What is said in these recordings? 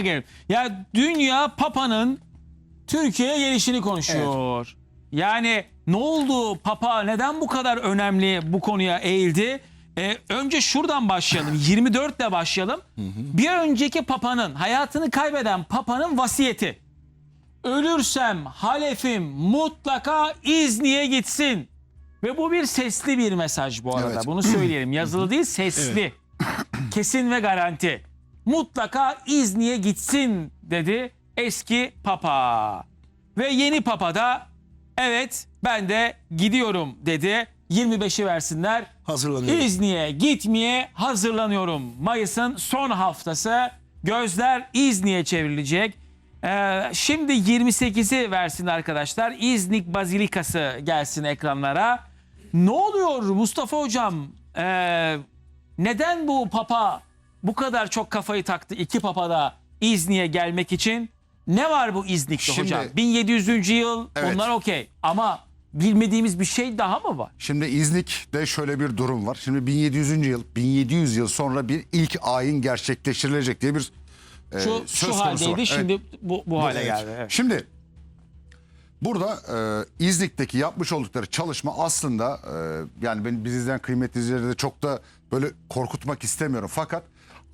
gelelim. Ya dünya Papa'nın Türkiye'ye gelişini konuşuyor. Yani ne oldu Papa neden bu kadar önemli bu konuya eğildi? Ee, önce şuradan başlayalım. 24 ile başlayalım. Bir önceki Papa'nın hayatını kaybeden Papa'nın vasiyeti. Ölürsem halefim mutlaka İzni'ye gitsin. Ve bu bir sesli bir mesaj bu arada. Evet. Bunu söyleyelim. Yazılı değil sesli. Kesin ve garanti. Mutlaka İzni'ye gitsin dedi eski papa. Ve yeni papa da evet ben de gidiyorum dedi. 25'i versinler. Hazırlanıyorum. İzni'ye gitmeye hazırlanıyorum. Mayıs'ın son haftası gözler İzni'ye çevrilecek. Ee, şimdi 28'i versin arkadaşlar. İznik Bazilikası gelsin ekranlara. Ne oluyor Mustafa Hocam? Ee, neden bu papa bu kadar çok kafayı taktı iki papa da İzni'ye gelmek için? Ne var bu İznik'te Şimdi- hocam? 1700. yıl Evet. onlar okey ama bilmediğimiz bir şey daha mı var? Şimdi İznik'te şöyle bir durum var. Şimdi 1700. yıl, 1700 yıl sonra bir ilk ayin gerçekleştirilecek diye bir e, Şu, söz şu konusu haldeydi var. şimdi Evet. bu, bu hale Evet. geldi. Evet. Şimdi burada e, İznik'teki yapmış oldukları çalışma aslında e, yani ben biz izleyen kıymetli izleyicileri de çok da böyle korkutmak istemiyorum. Fakat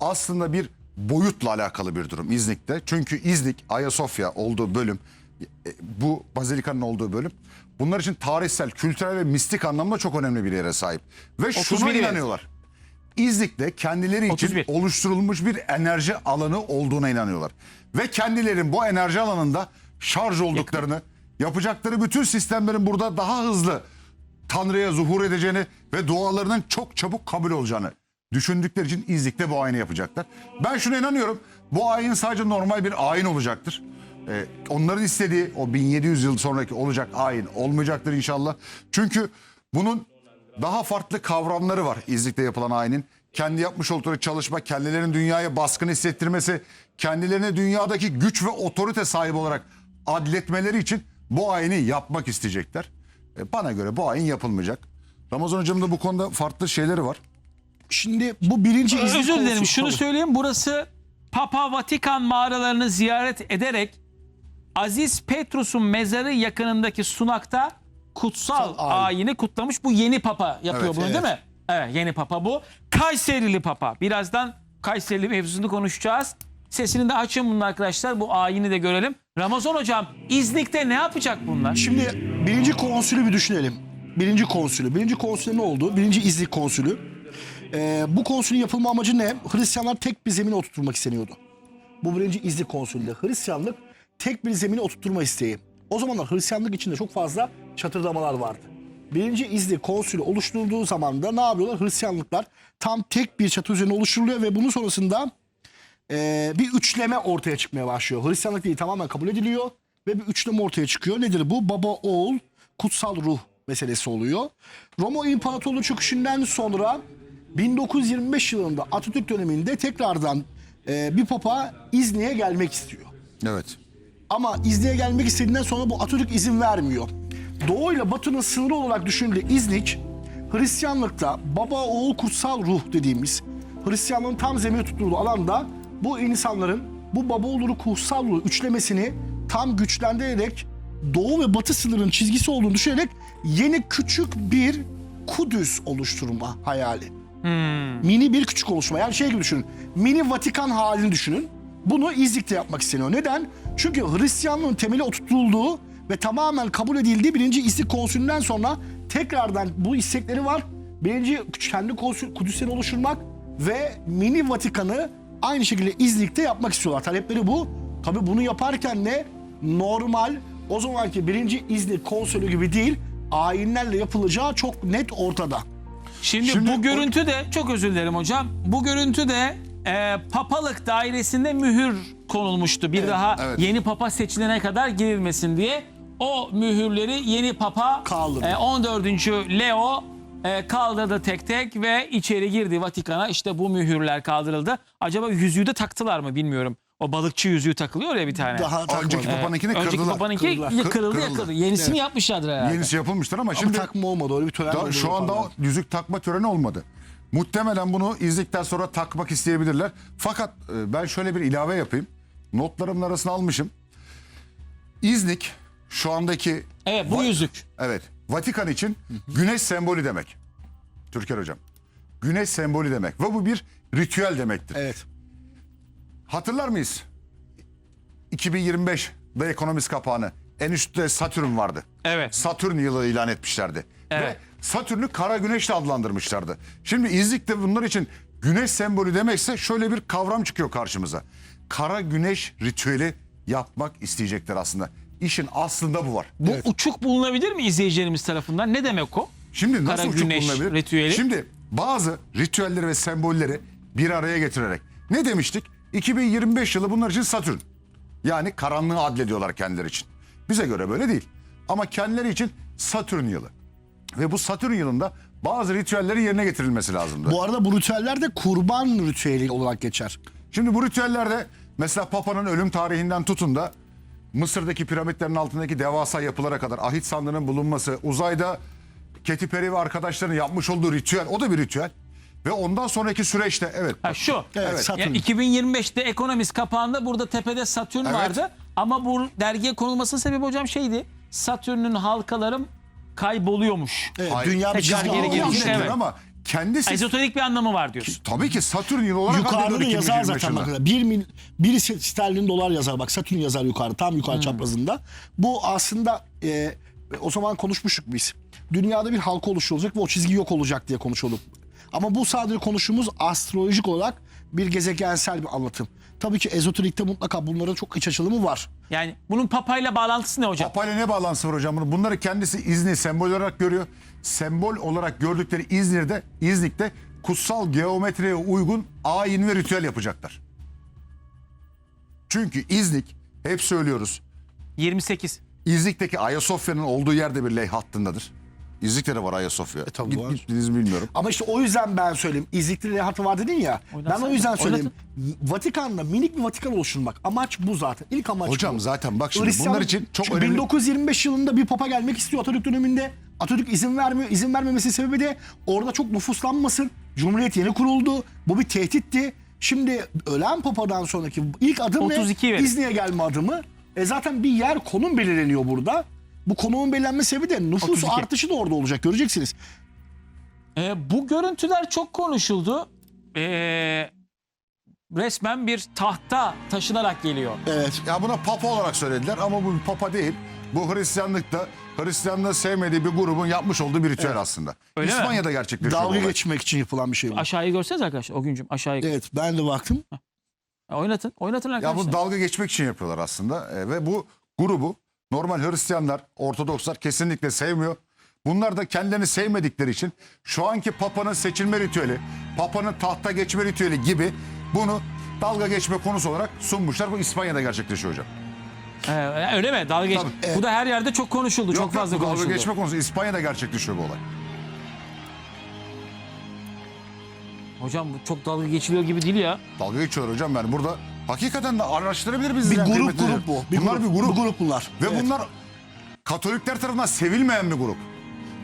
aslında bir boyutla alakalı bir durum İznik'te. Çünkü İznik, Ayasofya olduğu bölüm, e, bu bazilikanın olduğu bölüm bunlar için tarihsel, kültürel ve mistik anlamda çok önemli bir yere sahip. Ve şuna 31 yıl. inanıyorlar. İznik'te kendileri için 31. oluşturulmuş bir enerji alanı olduğuna inanıyorlar. Ve kendilerin bu enerji alanında şarj olduklarını, yapacakları bütün sistemlerin burada daha hızlı Tanrı'ya zuhur edeceğini ve dualarının çok çabuk kabul olacağını düşündükleri için İznik'te bu ayini yapacaklar. Ben şuna inanıyorum. Bu ayin sadece normal bir ayin olacaktır. Ee, onların istediği o 1700 yıl sonraki olacak ayin olmayacaktır inşallah. Çünkü bunun daha farklı kavramları var İznik'te yapılan ayinin. Kendi yapmış oldukları çalışma, kendilerinin dünyaya baskın hissettirmesi, kendilerine dünyadaki güç ve otorite sahibi olarak adletmeleri için bu ayini yapmak isteyecekler. E, bana göre bu ayin yapılmayacak. Ramazan hocamın da bu konuda farklı şeyleri var. Şimdi bu birinci izin Özür dilerim konusu- şunu söyleyeyim. Burası Papa Vatikan mağaralarını ziyaret ederek Aziz Petrus'un mezarı yakınındaki sunakta kutsal Kutsal ayin. ayini kutlamış. Bu yeni papa yapıyor Evet, bunu evet. değil mi? Evet yeni papa bu. Kayserili papa. Birazdan Kayserili mevzusunu konuşacağız. Sesini de açın bunun arkadaşlar. Bu ayini de görelim. Ramazan hocam İznik'te ne yapacak bunlar? Şimdi birinci konsülü bir düşünelim. Birinci konsülü. Birinci konsülü ne oldu? Birinci İznik konsülü. Ee, bu konsülün yapılma amacı ne? Hristiyanlar tek bir zemine oturtulmak isteniyordu. Bu birinci İznik konsülünde. Hristiyanlık tek bir zemine oturtturma isteği. O zamanlar Hristiyanlık içinde çok fazla çatırdamalar vardı. Birinci İznik konsülü oluşturulduğu zaman da ne yapıyorlar? Hristiyanlıklar tam tek bir çatı üzerine oluşturuluyor ve bunun sonrasında e, bir üçleme ortaya çıkmaya başlıyor. Hristiyanlık değil tamamen kabul ediliyor ve bir üçleme ortaya çıkıyor. Nedir bu? Baba, oğul, kutsal ruh meselesi oluyor. Roma İmparatorluğu çöküşünden sonra 1925 yılında Atatürk döneminde tekrardan e, bir papa İzni'ye gelmek istiyor. Evet. Ama İznik'e gelmek istediğinden sonra bu Atatürk izin vermiyor. Doğu ile Batı'nın sınırı olarak düşünüldüğü İznik, Hristiyanlıkta baba oğul kutsal ruh dediğimiz Hristiyanlığın tam zemini tutturduğu alanda bu insanların bu baba oğul kutsal ruh üçlemesini tam güçlendirerek Doğu ve Batı sınırının çizgisi olduğunu düşünerek yeni küçük bir Kudüs oluşturma hayali. Mini bir küçük oluşma. Yani şey gibi düşünün. Mini Vatikan halini düşünün. Bunu İznik'te yapmak isteniyor. Neden? Çünkü Hristiyanlığın temeli oturtulduğu ve tamamen kabul edildiği birinci İznik konsülünden sonra tekrardan bu istekleri var. Birinci kendi konsül Kudüs'leri oluşturmak ve mini Vatikan'ı aynı şekilde İznik'te yapmak istiyorlar. Talepleri bu. Tabi bunu yaparken ne? Normal o zamanki birinci İznik konsülü gibi değil ayinlerle yapılacağı çok net ortada. Şimdi, Şimdi bu görüntü de çok özür dilerim hocam. Bu görüntü de e, papalık dairesinde mühür konulmuştu. Bir daha evet. yeni papa seçilene kadar girilmesin diye. O mühürleri yeni papa Kaldırdı. e, 14. Leo e, kaldırdı tek tek ve içeri girdi Vatikan'a. İşte bu mühürler kaldırıldı. Acaba yüzüğü de taktılar mı bilmiyorum. O balıkçı yüzüğü takılıyor ya bir tane. Daha Önceki takmadı. papanınkini Önceki kırdılar. papanınki Kırdılar. kırıldı, Kır- kırıldı kırıldı. yakıldı. Yenisini Evet. yapmışlardır herhalde. Yenisi yapılmıştır ama Ama şimdi takma olmadı öyle bir tören Da- olmadı şu anda o yüzük takma töreni olmadı. Muhtemelen bunu izledikten sonra takmak isteyebilirler. Fakat e, ben şöyle bir ilave yapayım. notlarımın arasına almışım. İznik şu andaki Evet bu Va- yüzük. Evet. Vatikan için güneş sembolü demek. Türker hocam. Güneş sembolü demek. Ve bu bir ritüel demektir. Evet. Hatırlar mıyız? 2025 The Economist kapağını. En üstte Satürn vardı. Evet. Satürn yılı ilan etmişlerdi. Evet. Ve Satürn'ü kara güneşle adlandırmışlardı. Şimdi İznik de bunlar için güneş sembolü demekse şöyle bir kavram çıkıyor karşımıza. Kara güneş ritüeli yapmak isteyecekler aslında. İşin aslında bu var. Bu uçuk bulunabilir mi izleyicilerimiz tarafından? Ne demek o? Şimdi nasıl Kara uçuk güneş bulunabilir? ritüeli. Şimdi bazı ritüelleri ve sembolleri bir araya getirerek ne demiştik? 2025 yılı bunlar için Satürn. Yani karanlığı adlediyorlar kendileri için. Bize göre böyle değil. Ama kendileri için Satürn yılı. Ve bu Satürn yılında bazı ritüellerin yerine getirilmesi lazımdı. Bu arada bu ritüeller de kurban ritüeli olarak geçer. Şimdi bu ritüellerde mesela Papa'nın ölüm tarihinden tutun da Mısır'daki piramitlerin altındaki devasa yapılara kadar ahit sandığının bulunması, uzayda Katy Perry ve arkadaşlarının yapmış olduğu ritüel, o da bir ritüel. Ve ondan sonraki süreçte evet. Ha şu. Evet, Satürn. Ya 2025'te Ekonomist kapağında burada tepede Satürn Evet. vardı. Ama bu dergiye konulmasının sebebi hocam şeydi. Satürn'ün halkaları kayboluyormuş. Evet, Hayır. dünya bir Tekrar çizgi geri bir şey. Anlatılır evet. ama kendisi Ezoterik bir anlamı var diyorsun. tabii ki Satürn yılı olarak Yukarıda da yazar 2025 zaten yılı. bak. 1 mil, 1 sterlin dolar yazar bak. Satürn yazar yukarı. Tam yukarı çaprazında. Bu aslında e, o zaman konuşmuştuk biz. Dünyada bir halka oluşturulacak ve o çizgi yok olacak diye konuşuyorduk. Ama bu sadece konuştuğumuz astrolojik olarak bir gezegensel bir anlatım. Tabii ki ezoterikte mutlaka bunların çok iç açılımı var. Yani bunun papayla bağlantısı ne hocam? Papayla ne bağlantısı var hocam bunun? Bunları kendisi izni sembol olarak görüyor. Sembol olarak gördükleri İzmir'de, İznik'te kutsal geometriye uygun ayin ve ritüel yapacaklar. Çünkü İznik, hep söylüyoruz, 28. İznik'teki Ayasofya'nın olduğu yerde bir ley hattındadır. İznik'te de var Ayasofya. E, tabii Git- var. Gittiniz mi bilmiyorum. Ama işte o yüzden ben söyleyeyim. İznikli rehatı var dedin ya. Oynatsana. Ben o yüzden söyleyeyim. Oynatın. Vatikan'da minik bir Vatikan oluşturmak. Amaç bu zaten. İlk amaç Hocam bu. zaten bak şimdi Hristiyan- bunlar için çok Çünkü önemli. 1925 yılında bir papa gelmek istiyor Atatürk döneminde. Atatürk izin vermiyor. İzin vermemesi sebebi de orada çok nüfuslanmasın. Cumhuriyet yeni kuruldu. Bu bir tehditti. Şimdi ölen papadan sonraki ilk adım 32 ne? İzni'ye gelme adımı. E zaten bir yer konum belirleniyor burada. Bu konumun belirlenme sebebi de nüfus 32. artışı da orada olacak. Göreceksiniz. Ee, bu görüntüler çok konuşuldu. Ee, resmen bir tahta taşınarak geliyor. Evet. Ya buna papa olarak söylediler ama bu bir papa değil. Bu Hristiyanlıkta Hristiyanlığı sevmediği bir grubun yapmış olduğu bir ritüel aslında. Öyle mi? İspanya'da gerçekleşiyor bu Dalga geçmek için yapılan bir şey bu. Aşağıyı görseniz arkadaşlar o güncüm aşağıyı. Evet ben de baktım. Ha, Oynatın. Oynatın Ya arkadaşlar. bu dalga geçmek için yapıyorlar aslında. E, ve bu grubu normal Hristiyanlar, Ortodokslar kesinlikle sevmiyor. Bunlar da kendilerini sevmedikleri için şu anki Papa'nın seçilme ritüeli, Papa'nın tahta geçme ritüeli gibi bunu dalga geçme konusu olarak sunmuşlar. Bu İspanya'da gerçekleşiyor hocam. Ee, öyle mi? Dalga geç. Tabii. Bu da her yerde çok konuşuldu. çok Yok, yok, fazla dalga konuşuldu. geçme konusu İspanya'da gerçekleşiyor bu olay. Hocam bu çok dalga geçiliyor gibi değil ya. Dalga geçiyorlar hocam yani burada hakikaten de araştırabilir miyiz? Bir yani grup kıymetli grup bu. Bir bunlar grup, bir grup. Bu grup bunlar. Ve Evet. bunlar Katolikler tarafından sevilmeyen bir grup.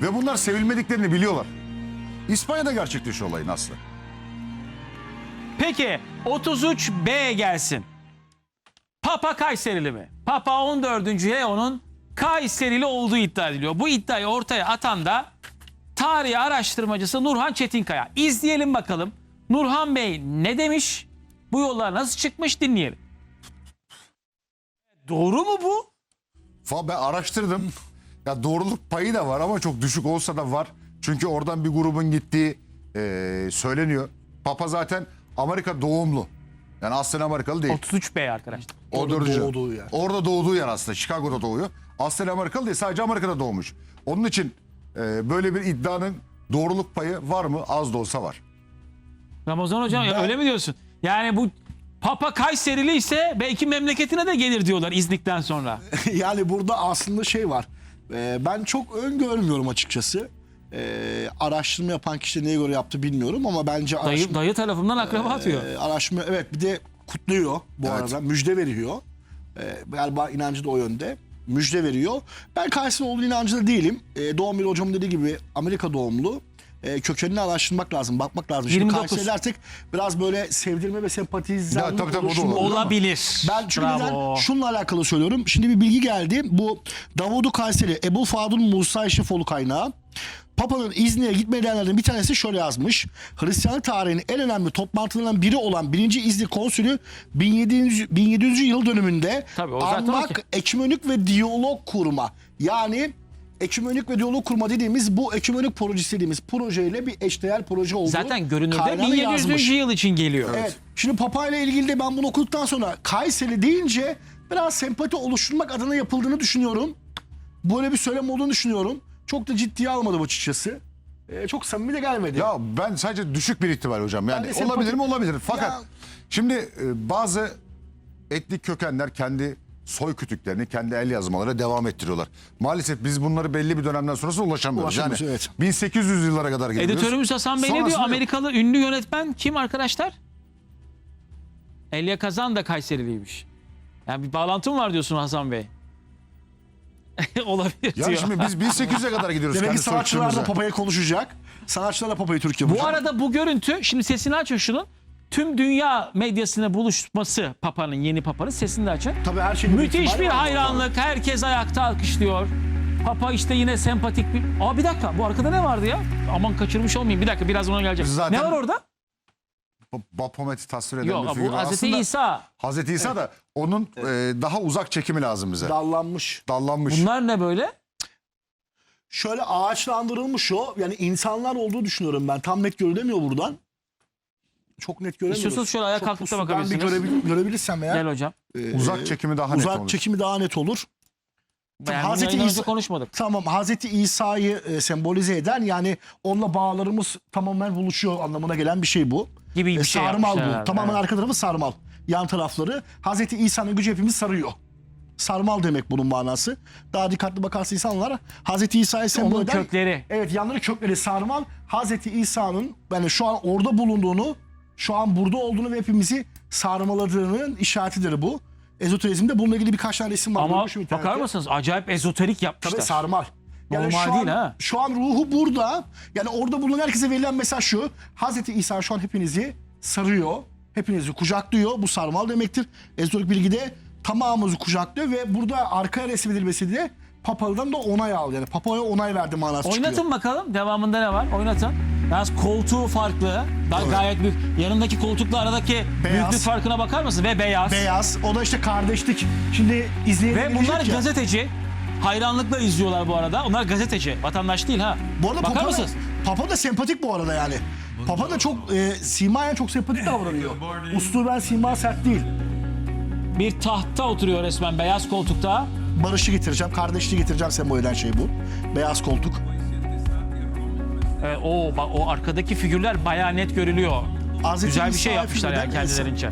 Ve bunlar sevilmediklerini biliyorlar. İspanya'da gerçekleşiyor olayın aslı. Peki 33B gelsin. Papa Kayserili mi? Papa 14. Leo'nun Kayserili olduğu iddia ediliyor. Bu iddiayı ortaya atan da tarih araştırmacısı Nurhan Çetinkaya. İzleyelim bakalım. Nurhan Bey ne demiş? Bu yollar nasıl çıkmış dinleyelim. Doğru mu bu? Fa ben araştırdım. Ya doğruluk payı da var ama çok düşük olsa da var. Çünkü oradan bir grubun gittiği eee, söyleniyor. Papa zaten Amerika doğumlu. Yani aslen Amerikalı değil. 33B arkadaşlar. O Orada dördüncü. doğduğu yer. Orada doğduğu yer aslında. Chicago'da doğuyor. Aslen Amerikalı değil. Sadece Amerika'da doğmuş. Onun için e, böyle bir iddianın doğruluk payı var mı? Az da olsa var. Ramazan hocam ya Ben- öyle mi diyorsun? Yani bu Papa Kayserili ise belki memleketine de gelir diyorlar İznik'ten sonra. yani burada aslında şey var. Ee, ben çok öngörmüyorum açıkçası. Ee, araştırma yapan kişi neye göre yaptı bilmiyorum ama bence Dayı, araştırma, dayı tarafından akraba atıyor. Ee, araştırma evet bir de kutluyor bu Evet. arada. Müjde veriyor. Ee, galiba inancı da o yönde. Müjde veriyor. Ben Kayseri olduğu inancında değilim. Ee, doğum bir hocamın dediği gibi Amerika doğumlu. E, kökenini araştırmak lazım, bakmak lazım. Şimdi 29. Kayseri dersek biraz böyle sevdirme ve sempatizanlık Ya, tabii, tabii, o da oluşumu olabilir. olur ama Olabilir. Ben çünkü Bravo. neden şununla alakalı söylüyorum. Şimdi bir bilgi geldi. Bu Davudu Kayseri, Ebu Fadıl Musa Eşrefoğlu kaynağı. Papa'nın İzni'ye gitme nedenlerinden bir tanesi şöyle yazmış. Hristiyanlık tarihinin en önemli toplantılarından biri olan 1. İzni konsülü 1700, 1700 yıl dönümünde Tabii, o zaten o anmak, ve diyalog kurma. Yani ekümenik ve diyalog kurma dediğimiz bu ekümenik projesi dediğimiz projeyle bir eşdeğer proje oldu. Zaten görünürde Kaynağını 1700. yazmış. yıl için geliyor. Evet. Şimdi Papa ile ilgili de ben bunu okuduktan sonra Kayseri deyince biraz sempati oluşturmak adına yapıldığını düşünüyorum. Böyle bir söylem olduğunu düşünüyorum. Çok da ciddiye almadım açıkçası. Ee, çok samimi de gelmedi. Ya ben sadece düşük bir ihtimal hocam. Yani de sempati- olabilir mi olabilir. Fakat Ya- şimdi e, bazı etnik kökenler kendi soy kütüklerini, kendi el yazmaları devam ettiriyorlar. Maalesef biz bunları belli bir dönemden sonrasında ulaşamıyoruz. Ulaşamıyoruz, yani evet. 1800 yıllara kadar gidiyoruz. Editörümüz Hasan Bey ne diyor? Sonrasında yok. Amerikalı ünlü yönetmen kim arkadaşlar? Elia Kazan da Kayseriliymiş. Yani bir bağlantım var diyorsun Hasan Bey. Olabilir Ya diyor. şimdi biz 1800'e kadar gidiyoruz Demek ki kendi soy sanatçılar da kütüğümüzle. Papa'ya konuşacak. Sanatçılar da Papa'yı Türk Bu arada bu görüntü şimdi sesini açın şunun. Tüm dünya medyasına buluşması Papa'nın yeni Papa'nın sesini de açın. Tabii her şeyin Müthiş bir var. hayranlık. Herkes ayakta alkışlıyor. Papa işte yine sempatik bir... Aa bir dakika bu arkada ne vardı ya? Aman kaçırmış olmayayım. Bir dakika biraz ona geleceğim. Zaten- Ne var orada? Baphomet'i tasvir eden bir Yok figür. bu Hazreti Aslında İsa. Hazreti İsa da onun e, daha uzak çekimi lazım bize. Dallanmış. Dallanmış. Bunlar ne böyle? Şöyle ağaçlandırılmış o. Yani insanlar olduğu düşünüyorum ben. Tam net görülemiyor buradan. Çok net göremiyoruz. İstiyorsanız şöyle ayağa kalkıp da bakabilirsiniz. Bir görebil- görebilirsem eğer. Gel hocam. uzak çekimi daha net Uzak olur. çekimi daha net olur. Yani Hazreti İsa- konuşmadık. Tamam Hazreti İsa'yı e, sembolize eden yani onunla bağlarımız tamamen buluşuyor anlamına gelen bir şey bu. Gibi bir E, şey sarmal bu. herhalde, Tamamen evet. arka tarafı sarmal. Yan tarafları. Hazreti İsa'nın gücü hepimiz sarıyor. Sarmal demek bunun manası. Daha dikkatli bakarsa insanlar Hazreti İsa'yı sembol eden... kökleri. Evet yanları kökleri sarmal. Hazreti İsa'nın yani şu an orada bulunduğunu, şu an burada olduğunu ve hepimizi sarmaladığının işaretidir bu. Ezoterizmde bununla ilgili birkaç tane resim var. Ama internette. bakar mısınız? Acayip ezoterik yapmışlar. Tabii sarmal. Normal şu değil an, ha. Şu an ruhu burada. Yani orada bulunan herkese verilen mesaj şu. Hazreti İsa şu an hepinizi sarıyor. Hepinizi kucaklıyor. Bu sarmal demektir. Ezoterik bilgide tamamımızı kucaklıyor ve burada arkaya resmedilmesi de Papalı'dan da onay aldı. Yani Papa'ya onay verdi manası çıkıyor. Oynatın bakalım. Devamında ne var? Oynatın. Yalnız koltuğu farklı. Daha gayet büyük. Yanındaki koltukla aradaki Beyaz. büyüklük farkına bakar mısın? Ve beyaz. Beyaz. O da işte kardeşlik. Şimdi izleyenler Ve bunlar gazeteci. Hayranlıkla izliyorlar bu arada. Onlar gazeteci. Vatandaş değil ha. Bu arada Bakar Papa da, mısınız? Papa da sempatik bu arada yani. Papa da çok e, simayen çok sempatik davranıyor. Usluben sima sert değil. Bir tahtta oturuyor resmen beyaz koltukta. Barışı getireceğim, kardeşliği getireceğim sembol eden şey bu. Beyaz koltuk. Ee, o, bak, o arkadaki figürler bayağı net görülüyor. Hazreti Güzel bir İsa şey yapmışlar yani figürden kendilerince.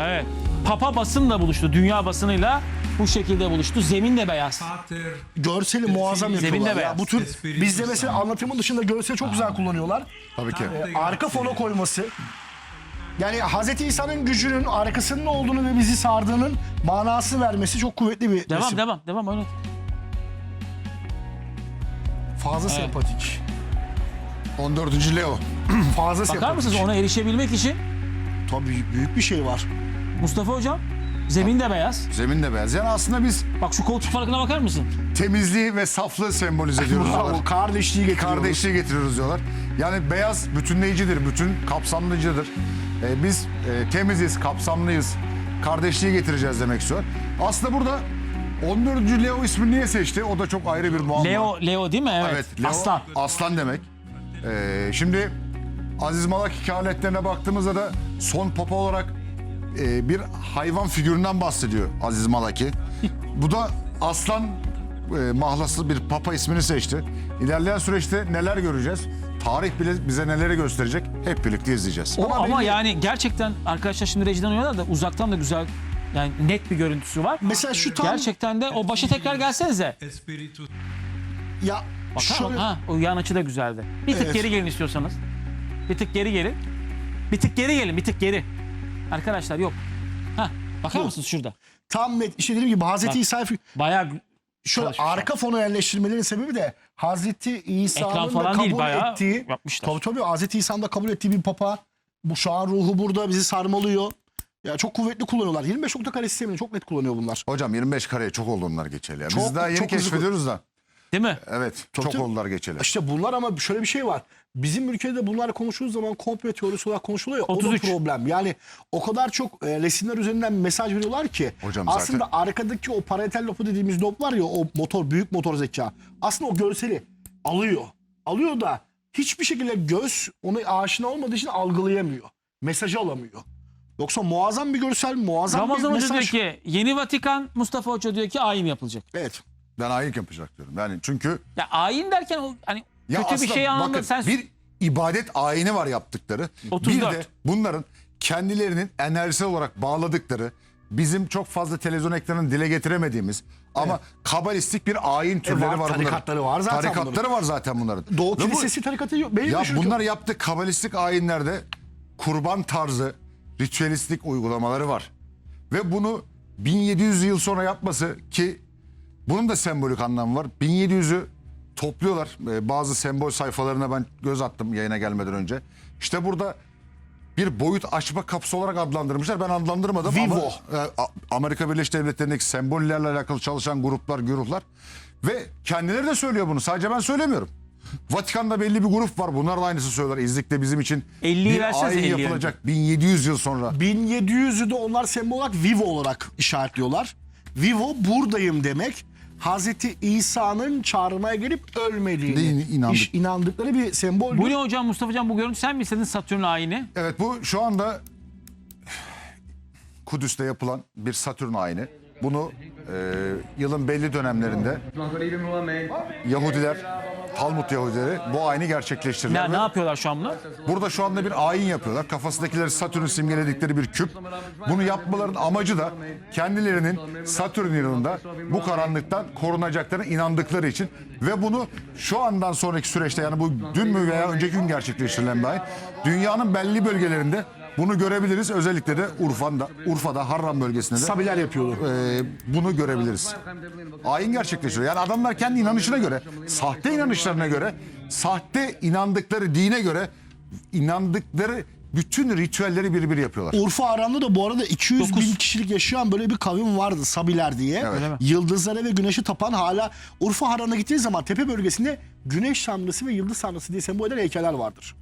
Evet. Papa basınla buluştu. Dünya basınıyla bu şekilde buluştu. Zemin de beyaz. Görseli muazzam Zeminde yapıyorlar. Ya. beyaz. Bu tür bizde mesela anlatımın dışında görseli çok güzel kullanıyorlar. Tabii ki. E, arka fona koyması. Yani Hazreti İsa'nın gücünün arkasının olduğunu ve bizi sardığının manasını vermesi çok kuvvetli bir Devam resim. devam devam oynat. Fazla sempatik. 14. Leo. Fazla Bakar sempatik. mısınız ona erişebilmek için Tabii büyük bir şey var. Mustafa hocam zemin de beyaz. Zemin de beyaz. Yani aslında biz Bak şu koltuk farkına bakar mısın? temizliği ve saflığı sembolize ediyoruz. Diyorlar. kardeşliği getiriyoruz. Kardeşliği getiriyoruz diyorlar. Yani beyaz bütünleyicidir, bütün kapsamlıcıdır. Ee, biz e, temiziz, kapsamlıyız. Kardeşliği getireceğiz demek istiyor. Aslında burada 14. Leo ismini niye seçti? O da çok ayrı bir muamma. Leo Leo değil mi? Evet. Evet, Leo, Aslan. Aslan demek. Ee, şimdi Aziz Malak hikayelerine baktığımızda da son papa olarak e, bir hayvan figüründen bahsediyor Aziz Malaki. Bu da aslan e, mahlası bir papa ismini seçti. İlerleyen süreçte neler göreceğiz? Tarih bile bize neleri gösterecek? Hep birlikte izleyeceğiz. O ama, belli- yani gerçekten arkadaşlar şimdi rejiden oynuyorlar da uzaktan da güzel yani net bir görüntüsü var. Mesela şu tam Gerçekten de o başa tekrar gelsenize. Ya Bakar şöyle? Ha, o yan açı da güzeldi. Bir tık Evet. geri gelin istiyorsanız. Bir tık geri gelin. Bir tık geri gelin, bir tık geri. Arkadaşlar yok. Ha, bakar Bu. mısınız şurada? tam net işte dediğim gibi Hazreti Bak. İsa Bayağı gü- Şöyle çalışmışlar. arka fona yerleştirmelerin sebebi de Hazreti İsa'nın da falan kabul değil, bayağı ettiği yapmışlar. tabii tabii Hazreti İsa'nın da kabul ettiği bir papa. Bu şu an ruhu burada bizi sarmalıyor. Ya çok kuvvetli kullanıyorlar. 25 nokta kare sistemini çok net kullanıyor bunlar. Hocam 25 kareye çok oldu onlar geçeli. ya. Biz Çok- daha yeni çok hızlı- keşfediyoruz da. Değil mi? Evet çok tabii. oldular geçeli. İşte bunlar ama şöyle bir şey var. Bizim ülkede bunlar konuşulduğu zaman komplo teorisi olarak konuşuluyor. ya, 33. O da problem. Yani o kadar çok e, resimler üzerinden mesaj veriyorlar ki. Hocam aslında zaten- arkadaki o parietal lobu dediğimiz lob var ya o motor büyük motor zeka. Aslında o görseli alıyor. Alıyor da hiçbir şekilde göz onu aşina olmadığı için algılayamıyor. Mesajı alamıyor. Yoksa muazzam bir görsel, muazzam Ramazan bir Hoca mesaj. diyor ki yeni Vatikan, Mustafa Hoca diyor ki ayin yapılacak. Evet. Ben ayık yapacak diyorum. Yani çünkü Ya ayin derken o hani Ya kötü bir aslında şey anlamında bakın, sen bir ibadet ayini var yaptıkları. 34. Bir de bunların kendilerinin enerjisel olarak bağladıkları bizim çok fazla televizyon ekranını dile getiremediğimiz ama kabalistik bir ayin türleri E, var, var, bunların. tarikatları var zaten Tarikatları bunların. var zaten bunların. Doğu Ve bu- Kilisesi tarikatı yok. Benim ya bunlar yaptığı kabalistik ayinlerde kurban tarzı ritüelistik uygulamaları var. Ve bunu 1700 yıl sonra yapması ki bunun da sembolik anlamı var. 1700'ü topluyorlar. Ee, bazı sembol sayfalarına ben göz attım yayına gelmeden önce. İşte burada bir boyut açma kapısı olarak adlandırmışlar. Ben adlandırmadım Vivo. ama e, Amerika Birleşik Devletleri'ndeki sembollerle alakalı çalışan gruplar, gruplar ve kendileri de söylüyor bunu. Sadece ben söylemiyorum. Vatikan'da belli bir grup var. Bunlar da aynısı söylüyorlar. İzlik'te bizim için 50'yi bir ayin 50'yi yapılacak. 1700 yıl sonra. 1700'ü de onlar sembol olarak Vivo olarak işaretliyorlar. Vivo buradayım demek. Hazreti İsa'nın çağırmaya gelip ölmediğini inandık. iş- inandıkları bir sembol. bu ne hocam Mustafa hocam bu görüntü sen mi istedin Satürn ayini? Evet bu şu anda Kudüs'te yapılan bir Satürn ayini. Bunu e, yılın belli dönemlerinde Yahudiler, Talmud Yahudileri bu ayini gerçekleştirirler. Ya Ve ne yapıyorlar şu an bunlar? Burada şu anda bir ayin yapıyorlar. Kafasındakileri Satürn'ü simgeledikleri bir küp. Bunu yapmaların amacı da kendilerinin Satürn yılında bu karanlıktan korunacaklarına inandıkları için ve bunu şu andan sonraki süreçte yani bu dün mü veya önceki gün gerçekleştirilen bir ayin. Dünyanın belli bölgelerinde bunu görebiliriz. Özellikle de Urfa'da, Urfa'da Harran bölgesinde de Sabiler yapıyordu. e, bunu görebiliriz. Ayin gerçekleşiyor. Yani adamlar kendi inanışına göre, sahte inanışlarına göre, sahte inandıkları dine göre inandıkları bütün ritüelleri bir bir yapıyorlar. Urfa Aran'da da bu arada 200 bin Dokuz. kişilik yaşayan böyle bir kavim vardı Sabiler diye. Öyle mi? Yıldızlara ve güneşi tapan hala Urfa Aran'a gittiği zaman tepe bölgesinde güneş tanrısı ve yıldız tanrısı diye sembol eden heykeller vardır.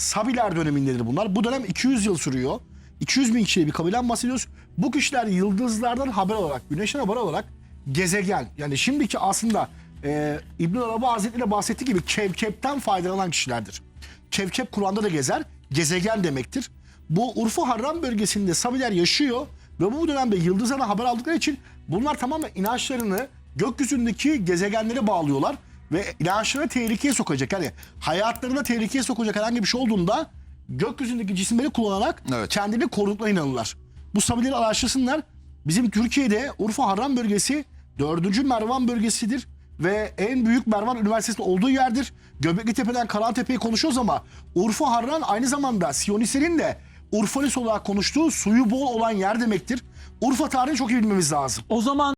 Sabiler dönemindedir bunlar. Bu dönem 200 yıl sürüyor. 200 bin kişilik bir kabileden bahsediyoruz. Bu kişiler yıldızlardan haber olarak, güneşten haber olarak gezegen yani şimdiki aslında e, İbn Arabi Hazretleri bahsettiği gibi kevkepten faydalanan kişilerdir. Kevkep Kur'an'da da gezer, gezegen demektir. Bu Urfa Harran bölgesinde Sabiler yaşıyor ve bu dönemde yıldızlardan haber aldıkları için bunlar tamamen inançlarını gökyüzündeki gezegenlere bağlıyorlar ve inançlarını tehlikeye sokacak. Yani hayatlarına tehlikeye sokacak herhangi bir şey olduğunda gökyüzündeki cisimleri kullanarak Evet. kendini koruduklarına inanırlar. Bu Sabileri araştırsınlar. Bizim Türkiye'de Urfa Harran bölgesi 4. Mervan bölgesidir ve en büyük Mervan Üniversitesi'nin olduğu yerdir. Göbekli Tepe'den Karantepe'yi konuşuyoruz ama Urfa Harran aynı zamanda Siyonistlerin de Urfalis olarak konuştuğu suyu bol olan yer demektir. Urfa tarihini çok iyi bilmemiz lazım. O zaman